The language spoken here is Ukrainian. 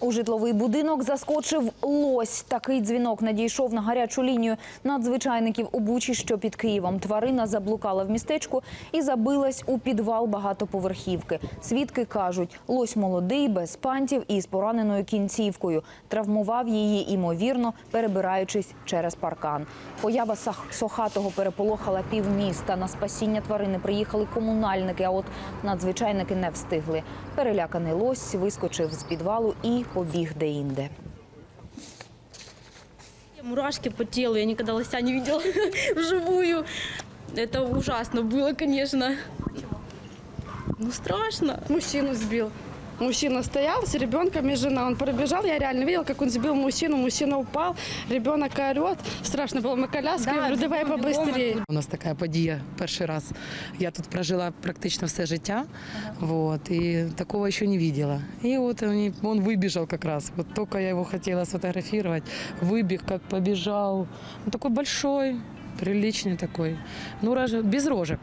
У житловий будинок заскочив лось. Такий дзвінок надійшов на гарячу лінію надзвичайників у Бучі, що під Києвом. Тварина заблукала в містечку і забилась у підвал багатоповерхівки. Свідки кажуть, лось молодий, без пантів і з пораненою кінцівкою. Травмував її, імовірно, перебираючись через паркан. Поява сохатого переполохала півміста. На спасіння тварини приїхали комунальники, а от надзвичайники не встигли. Переляканий лось вискочив з підвалу і побіг деінде. Мурашки по телу, я никогда лося не видела вживую. Это ужасно было, конечно. Ну, страшно. мужчину сбил. Мужчина стоял с ребенком и жена. Он пробежал, я реально видел, как он сбил мужчину. Мужчина упал, ребенок орет. Страшно было, мы коляской, я говорю, давай побыстрее. У нас така подія перший раз. Я тут прожила практично все життя, вот, і такого ще не видела. І от він, он вибіжав якраз. Вот только я його хотіла сфотографувати, вибіг, як побіжав. Он такой большой, приличный такой. Ну, рож- без рожек.